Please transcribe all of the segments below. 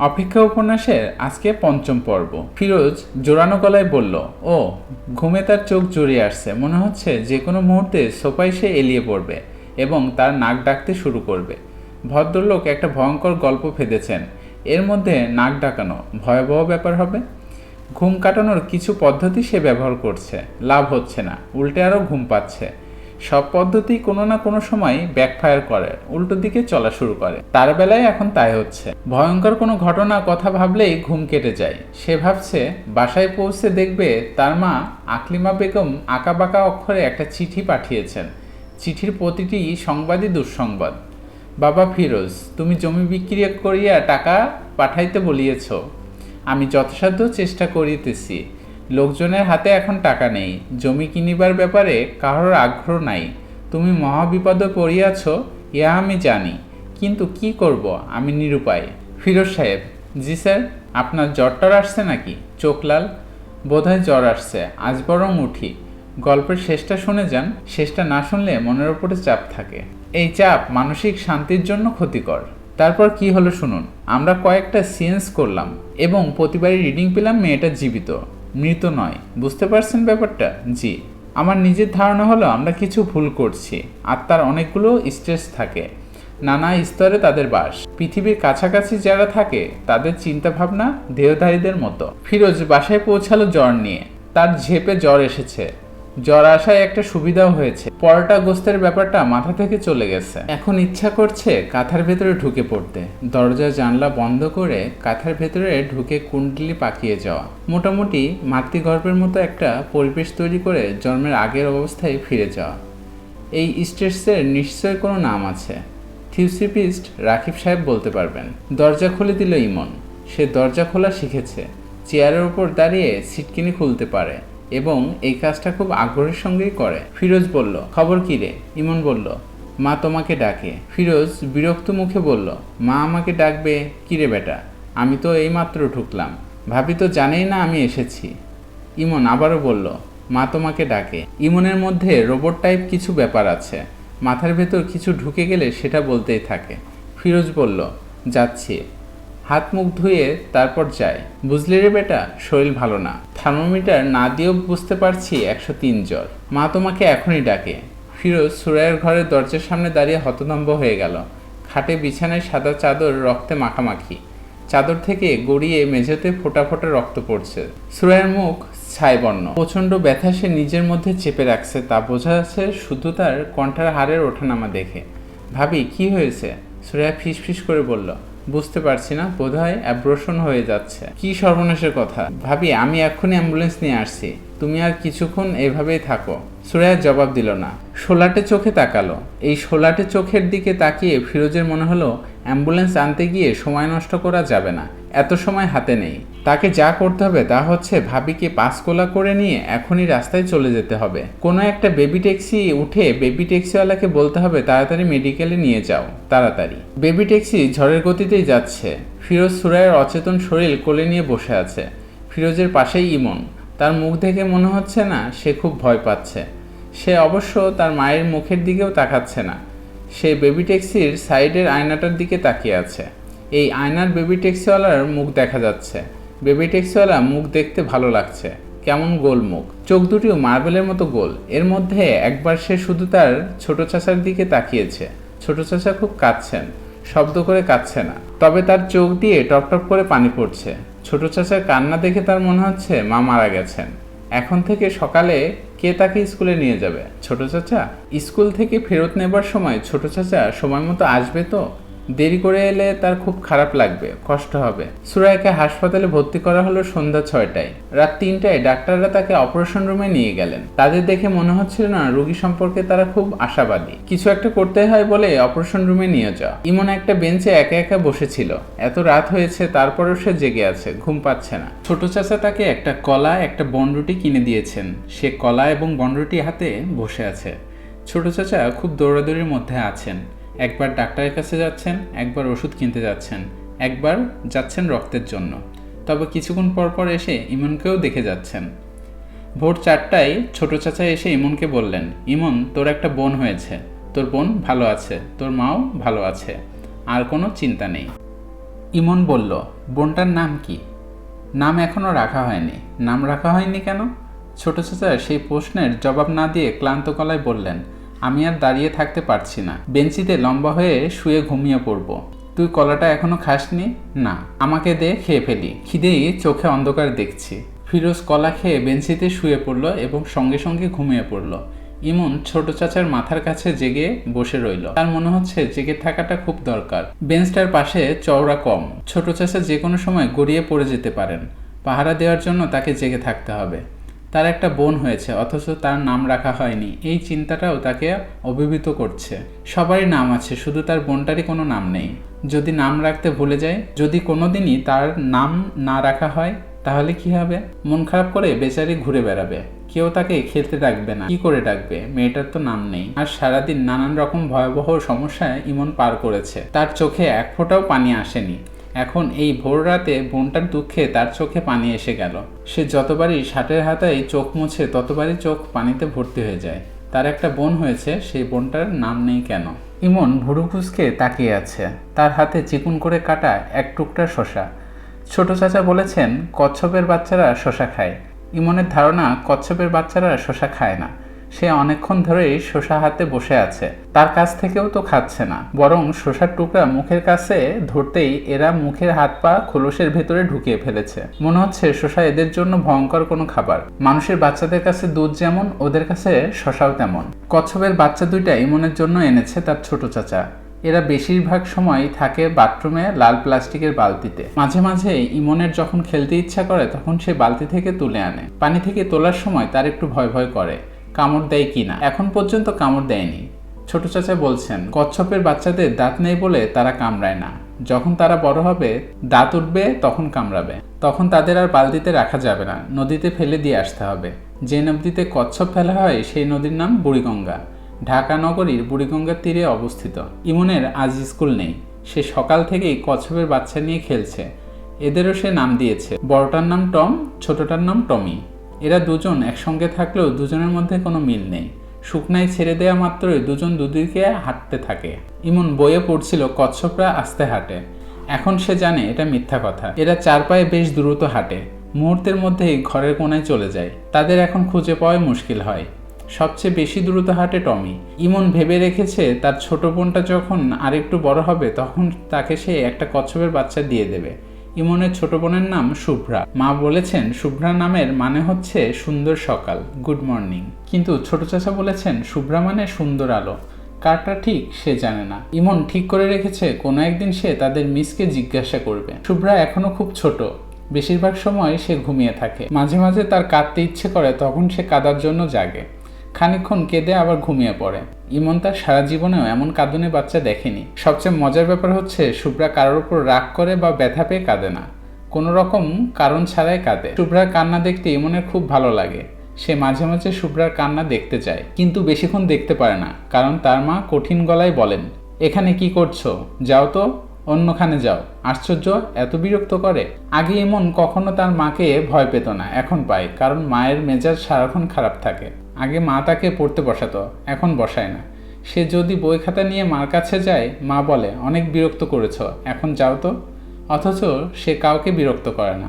অপেক্ষা উপন্যাসের আজকে পঞ্চম পর্ব। ফিরোজ জোরানো গলায় বলল, ও, ঘুমে তার চোখ জড়িয়ে আসছে। মনে হচ্ছে যে কোনো মুহূর্তে সোপায় সে এলিয়ে পড়বে এবং তার নাক ডাকতে শুরু করবে। ভদ্রলোক একটা ভয়ঙ্কর গল্প ফেঁদেছেন। এর মধ্যে নাক ডাকানো ভয়াবহ ব্যাপার হবে। ঘুম কাটানোর কিছু পদ্ধতি সে ব্যবহার করছে। লাভ হচ্ছে না। উল্টে আরও ঘুম পাচ্ছে। সব পদ্ধতি কোনো না কোনো সময় ব্যাকফায়ার করে, উল্টো দিকে চলা শুরু করে। তার বেলায় এখন তাই হচ্ছে। ভয়ঙ্কর কোনো ঘটনা, কথা ভাবলেই ঘুম কেটে যায়। সে ভাবছে, বাসায় পৌঁছে দেখবে তার মা আকলিমা বেগম আঁকাবাঁকা অক্ষরে একটা চিঠি পাঠিয়েছেন। চিঠির প্রতিটি সংবাদই দুঃসংবাদ। বাবা ফিরোজ, তুমি জমি বিক্রি করিয়া টাকা পাঠাইতে বলিয়েছ। আমি যথাসাধ্য চেষ্টা করিতেছি। লোকজনের হাতে এখন টাকা নেই। জমি কিনিবার ব্যাপারে কারোর আগ্রহ নাই। তুমি মহাবিপদে পড়িয়াছ ইহা আমি জানি। কিন্তু কি করব, আমি নিরুপায়। ফিরোজ সাহেব, জি স্যার, আপনার জ্বরটর আসছে নাকি? চোখ লাল। বোধহয় জ্বর আসছে, আজ বরং উঠি। গল্পের শেষটা শুনে যান, শেষটা না শুনলে মনের ওপরে চাপ থাকে। এই চাপ মানসিক শান্তির জন্য ক্ষতিকর। তারপর কি হলো শুনুন। আমরা কয়েকটা সিয়েন্স করলাম এবং প্রতিবারই রিডিং পেলাম মেয়েটা জীবিত। মৃত নয়। বুঝতে পারছেন ব্যাপারটা? জি। আমার নিজের ধারণা হলো আমরা কিছু ভুল করছি আত্মার অনেকগুলো স্ট্রেস থাকে। নানা স্তরে তাদের বাস। পৃথিবীর কাছাকাছি যারা থাকে, তাদের চিন্তাভাবনা দেহধারীদের মতো। ফিরোজ বাসায় পৌঁছালো জ্বর নিয়ে। তার ঝেপে জ্বর এসেছে। জ্বর আসায় একটা সুবিধাও হয়েছে। পরোটা গোস্তের ব্যাপারটা মাথা থেকে চলে গেছে। এখন ইচ্ছা করছে কাঁথার ভেতরে ঢুকে পড়তে। দরজা জানলা বন্ধ করে কাঁথার ভেতরে ঢুকে কুণ্ডলি পাকিয়ে যাওয়া। মোটামুটি মাতৃগর্ভের মতো একটা পরিবেশ তৈরি করে জন্মের আগের অবস্থায় ফিরে যাওয়া। এই স্টেটসের নিশ্চয় কোনো নাম আছে। থিউসিপিস্ট রাকিব সাহেব বলতে পারবেন, দরজা খুলে দিল ইমন। সে দরজা খোলা শিখেছে। চেয়ারের উপর দাঁড়িয়ে সিটকিনি খুলতে পারে। এবং এই কাজটা খুব আগ্রহের সঙ্গেই করে। ফিরোজ বলল, খবর কি রে? ইমন বলল, মা তোমাকে ডাকে। ফিরোজ বিরক্ত মুখে বলল, মা আমাকে ডাকবে? কিরে বেটা? আমি তো এইমাত্র ঢুকলাম। ভাবি তো জানেই না আমি এসেছি। ইমন আবারও বলল, মা তোমাকে ডাকে। ইমনের মধ্যে রোবট টাইপ কিছু ব্যাপার আছে। মাথার ভেতর কিছু ঢুকে গেলে সেটা বলতেই থাকে। ফিরোজ বলল, যাচ্ছি। হাত মুখ ধুয়ে তারপর যায় বুঝলি রে বেটা, শরীর ভালো না। থার্মোমিটার না দিয়েও বুঝতে পারছি একশো তিন জ্বর। মা তোমাকে এখনই ডাকে। ফিরোজ সুরাইয়ের ঘরের দরজার সামনে দাঁড়িয়ে হতদম্ব হয়ে গেল। খাটে বিছানায় সাদা চাদর, রক্তে মাখামাখি। চাদর থেকে গড়িয়ে মেঝেতে ফোটা ফোটা রক্ত পড়ছে। সুরাইয়ের মুখ ছাইবর্ণ। প্রচণ্ড ব্যথা সে নিজের মধ্যে চেপে রাখছে, তা বোঝা যাচ্ছে শুধু তার কণ্ঠার হাড়ের ওঠানামা দেখে। ভাবি, কি হয়েছে? সুরাইয়া ফিস ফিস করে বলল বুঝতে পারছি না বোধ হয় অ্যাব্রোশন হয়ে যাচ্ছে। কি সর্বনাশের কথা। ভাবি, আমি এক্ষুনি অ্যাম্বুলেন্স নিয়ে আসছি। তুমি আর কিছুক্ষণ এভাবেই থাকো। সুরায়া জবাব দিল না। সোলাটে চোখে তাকালো। এই সোলাটে চোখের দিকে তাকিয়ে ফিরোজের মনে হলো অ্যাম্বুলেন্স আনতে গিয়ে সময় নষ্ট করা যাবে না। এত সময় হাতে নেই। তাকে যা করতে হবে তা হচ্ছে ভাবিকে পাঁচকোলা করে নিয়ে এখনই রাস্তায় চলে যেতে হবে। কোনো একটা বেবি ট্যাক্সি উঠে বেবি ট্যাক্সিওয়ালাকে বলতে হবে, তাড়াতাড়ি মেডিকেলে নিয়ে যাও, তাড়াতাড়ি। বেবি ট্যাক্সি ঝড়ের গতিতেই যাচ্ছে। ফিরোজ সুরায়ের অচেতন শরীর কোলে নিয়ে বসে আছে। ফিরোজের পাশেই ইমন। তার মুখ দেখে মনে হচ্ছে না সে খুব ভয় পাচ্ছে। সে অবশ্য তার মায়ের মুখের দিকেও তাকাচ্ছে না। সে বেবি ট্যাক্সির সাইডের আয়নাটার দিকে তাকিয়ে আছে। এই আয়নার বেবি ট্যাক্সিওয়ালার মুখ দেখা যাচ্ছে। বেবি ট্যাক্সিওয়ালা মুখ দেখতে ভালো লাগছে। কেমন গোল মুখ। চোখ দুটিও মার্বেলের মতো গোল। এর মধ্যে একবার সে শুধু তার ছোট চাচার দিকে তাকিয়েছে। ছোট চাচা খুব কাঁদছেন। শব্দ করে কাঁদছে না। তবে তার চোখ দিয়ে টপ টপ করে পানি পড়ছে। ছোট চাচার কান্না দেখে তার মনে হচ্ছে মা মারা গেছেন। এখন থেকে সকালে কে তাকে স্কুলে নিয়ে যাবে? ছোট চাচা? স্কুল থেকে ফেরত নেবার সময় ছোট চাচা সময় মতো আসবে তো? দেরি করে এলে তার খুব খারাপ লাগবে, কষ্ট হবে। সুরাইকে হাসপাতালে ভর্তি করা হলো সন্ধ্যা ছয়টায়। রাত তিনটায় ডাক্তাররা তাকে অপারেশন রুমে নিয়ে গেলেন। তাদের দেখে মনে হচ্ছিল না রোগী সম্পর্কে তারা খুব আশাবাদী। কিছু একটা করতে হয় বলে অপারেশন রুমে নিয়ে যাওয়া। ইমন একটা বেঞ্চে একা একা বসেছিল। এত রাত হয়েছে, তারপরেও সে জেগে আছে, ঘুম পাচ্ছে না। ছোট চাচা তাকে একটা কলা, একটা বনরুটি কিনে দিয়েছেন। সে কলা এবং বনরুটি হাতে বসে আছে। ছোট চাচা খুব দৌড়াদৌড়ির মধ্যে আছেন। একবার ডাক্তারের কাছে যাচ্ছেন, একবার ওষুধ কিনতে যাচ্ছেন, একবার যাচ্ছেন রক্তের জন্য। তবে কিছুক্ষণ পর পর এসে ইমনকেও দেখে যাচ্ছেন। ভোর চারটায় ছোট চাচা এসে ইমনকে বললেন, ইমন, তোর একটা বোন হয়েছে। তোর বোন ভালো আছে, তোর মাও ভালো আছে, আর কোনো চিন্তা নেই। ইমন বলল, বোনটার নাম কি? নাম এখনও রাখা হয়নি। নাম রাখা হয়নি কেন? ছোট চাচা সেই প্রশ্নের জবাব না দিয়ে ক্লান্ত গলায় বললেন আমি আর দাঁড়িয়ে থাকতে পারছি না। বেঞ্চিতে লম্বা হয়ে শুয়ে ঘুমিয়ে পড়ব। তুই কলাটা এখনও খাসনি? না। আমাকে দে, খেয়ে ফেলি। খিদেই চোখে অন্ধকার দেখছি। ফিরোজ কলা খেয়ে বেঞ্চিতে শুয়ে পড়ল এবং সঙ্গে সঙ্গে ঘুমিয়ে পড়ল। ইমন ছোট চাচার মাথার কাছে জেগে বসে রইল। তার মনে হচ্ছে জেগে থাকাটা খুব দরকার। বেঞ্চটার পাশে চওড়া কম। ছোট চাচা যে কোনো সময় গড়িয়ে পড়ে যেতে পারেন। পাহারা দেওয়ার জন্য তাকে জেগে থাকতে হবে। তার একটা বোন হয়েছে, অথচ তার নাম রাখা হয়নি। এই চিন্তাটাও তাকে অভিভূত করছে। সবারই নাম আছে, শুধু তার বোনটারই কোনো নাম নেই। যদি নাম রাখতে ভুলে যায়, যদি কোনোদিনই তার নাম না রাখা হয়, তাহলে কি হবে? মন খারাপ করে বেচারি ঘুরে বেড়াবে। কেউ তাকে খেলতে ডাকবে না। কি করে ডাকবে? মেয়েটার তো নাম নেই। আর সারাদিন নানান রকম ভয়াবহ সমস্যায় ইমন পার করেছে। তার চোখে এক ফোঁটাও পানি আসেনি। এখন এই ভোর রাতে বোনটার দুঃখে তার চোখে পানি এসে গেল। সে যতবারই ষাটের হাতায় চোখ মুছে ততবারই চোখ পানিতে ভর্তি হয়ে যায়। তার একটা বোন হয়েছে, সেই বোনটার নাম নেই কেন? ইমন ভুরু কুচকে তাকিয়ে আছে। তার হাতে চিকুন করে কাটা এক টুকরা শশা। ছোট চাচা বলেছেন, কচ্ছপের বাচ্চারা শশা খায়। ইমনের ধারণা, কচ্ছপের বাচ্চারা শশা খায় না। সে অনেকক্ষণ ধরেই শশা হাতে বসে আছে। তার কাছ থেকেও তো খাচ্ছে না। বরং শশার টুকরা মুখের কাছে ধরতেই এরা মুখের হাত পা খোলসের ভেতরে ঢুকিয়ে ফেলেছে। মনে হচ্ছে শশা এদের জন্য ভয়ঙ্কর কোনো খাবার। মানুষের বাচ্চাদের কাছে দুধ যেমন, ওদের কাছে শশাও তেমন। কচ্ছপের বাচ্চা দুইটা ইমনের জন্য এনেছে তার ছোট চাচা। এরা বেশিরভাগ সময় থাকে বাথরুমে লাল প্লাস্টিকের বালতিতে। মাঝে মাঝে ইমনের যখন খেলতে ইচ্ছা করে, তখন সে বালতি থেকে তুলে আনে। পানি থেকে তোলার সময় তার একটু ভয় ভয় করে। কামড় দেয় কিনা এখন পর্যন্ত কামড় দেয়নি। ছোট চাচা বলছেন, কচ্ছপের বাচ্চাদের দাঁত নেই বলে তারা কামড়ায় না। যখন তারা বড় হবে, দাঁত উঠবে, তখন কামড়াবে। তখন তাদের আর বালতিতে রাখা যাবে না। নদীতে ফেলে দিয়ে আসতে হবে। যে নদীতে কচ্ছপ ফেলা হয়, সেই নদীর নাম বুড়িগঙ্গা। ঢাকা নগরীর বুড়িগঙ্গার তীরে অবস্থিত। ইমনের আজ স্কুল নেই। সে সকাল থেকেই কচ্ছপের বাচ্চা নিয়ে খেলছে। এদেরও সে নাম দিয়েছে। বড়টার নাম টম, ছোটটার নাম টমি। এরা দুজন একসঙ্গে থাকলেও দুজনের মধ্যে কোনো মিল নেই। শুকনায় ছেড়ে দেওয়া মাত্রই দুজন দুদিকে হাঁটতে থাকে। ইমন বইয়ে পড়ছিল, কচ্ছপরা আস্তে হাঁটে। এখন সে জানে এটা মিথ্যা কথা। এরা চার পায়ে বেশ দ্রুত হাঁটে। মুহূর্তের মধ্যেই ঘরের কোনায় চলে যায়। তাদের এখন খুঁজে পাওয়াই মুশকিল হয়। সবচেয়ে বেশি দ্রুত হাঁটে টমি। ইমন ভেবে রেখেছে, তার ছোট বোনটা যখন আরেকটু বড় হবে, তখন তাকে সে একটা কচ্ছপের বাচ্চা দিয়ে দেবে। ইমনের ছোট বোনের নাম শুভ্রা। মা বলেছেন, শুভ্রা নামের মানে হচ্ছে সুন্দর সকাল, গুড মর্নিং। কিন্তু ছোট চাচা বলেছেন, শুভ্রা মানে সুন্দর আলো। কারটা ঠিক সে জানে না। ইমন ঠিক করে রেখেছে, কোনো একদিন সে তাদের মিসকে জিজ্ঞাসা করবে। শুভ্রা এখনও খুব ছোট। বেশিরভাগ সময় সে ঘুমিয়ে থাকে। মাঝে মাঝে তার কাঁদতে ইচ্ছে করে, তখন সে কাদার জন্য জাগে। খানিকক্ষণ কেঁদে আবার ঘুমিয়ে পড়ে। ইমন তার সারা জীবনেও এমন কাঁদুনে বাচ্চা দেখেনি। সবচেয়ে মজার ব্যাপার হচ্ছে, শুভ্রা কারোর উপর রাগ করে বা ব্যথা পেয়ে কাঁদে না। কোনো রকম কারণ ছাড়াই কাঁদে। শুভ্রার কান্না দেখতে ইমনের খুব ভালো লাগে। সে মাঝে মাঝে শুভ্রার কান্না দেখতে চায়, কিন্তু বেশিক্ষণ দেখতে পারে না, কারণ তার মা কঠিন গলায় বলেন, এখানে কি করছ? যাও তো, অন্যখানে যাও। আশ্চর্য, এত বিরক্ত করে? আগে এমন কখনো তার মাকে ভয় পেত না, এখন পায়, কারণ মায়ের মেজাজ সারাক্ষণ খারাপ থাকে। আগে মা তাকে পড়তে বসাতো, এখন বসায় না। সে যদি বই খাতা নিয়ে মার কাছে যায়, মা বলে, অনেক বিরক্ত করেছ, এখন যাও তো। অথচ সে কাউকে বিরক্ত করে না।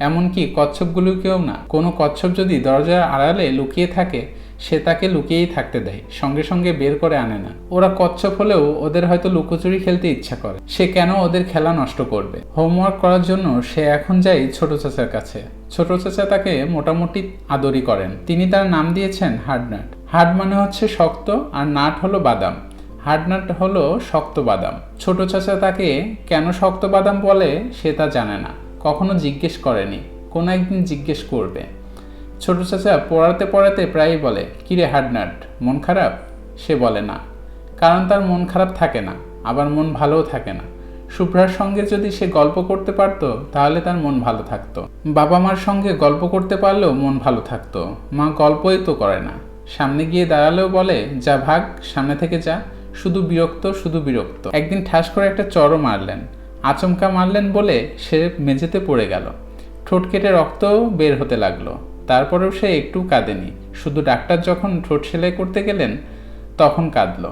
এমনকি কচ্ছপগুলোকেও না। কোনো কচ্ছপ যদি দরজার আড়ালে লুকিয়ে থাকে সে তাকে লুকিয়েই থাকতে দেয়, সঙ্গে সঙ্গে বের করে আনে না। ওরা কচ্ছপ হলেও ওদের হয়তো লুকোচুরি খেলতে ইচ্ছা করে। সে কেন ওদের খেলা নষ্ট করবে? হোমওয়ার্ক করার জন্য সে এখন যায় ছোট চাচার কাছে। ছোট চাচা তাকে মোটামুটি আদরি করেন। তিনি তার নাম দিয়েছেন হার্ডনাট হার্ড মানে হচ্ছে শক্ত আর নাট হলো বাদাম। হার্ডনাট হলো শক্ত বাদাম। ছোট চাচা তাকে কেন শক্ত বাদাম বলে সে তা জানে না। কখনো জিজ্ঞেস করেনি। কোনো একদিন জিজ্ঞেস করবে। ছোট চাচা পড়াতে পড়াতে প্রায়ই বলে, কিরে হার্ডনাট মন খারাপ? সে বলে, না, কারণ তার মন খারাপ থাকে না, আবার মন ভালোও থাকে না। শুভ্রার সঙ্গে যদি সে গল্প করতে পারতো, তাহলে তার মন ভালো থাকতো। বাবা মার সঙ্গে গল্প করতে পারলেও মন ভালো থাকতো। মা গল্পই তো করে না। সামনে গিয়ে দাঁড়ালেও বলে, যা ভাগ, সামনে থেকে যা। শুধু বিরক্ত শুধু বিরক্ত। একদিন ঠাস করে একটা চরও মারলেন। আচমকা মারলেন বলে সে মেঝেতে পড়ে গেল। ঠোঁট কেটে রক্তও বের হতে লাগল। তারপরেও সে একটু কাঁদেনি। শুধু ডাক্তার যখন ঠোঁট সেলাই করতে গেলেন তখন কাঁদল।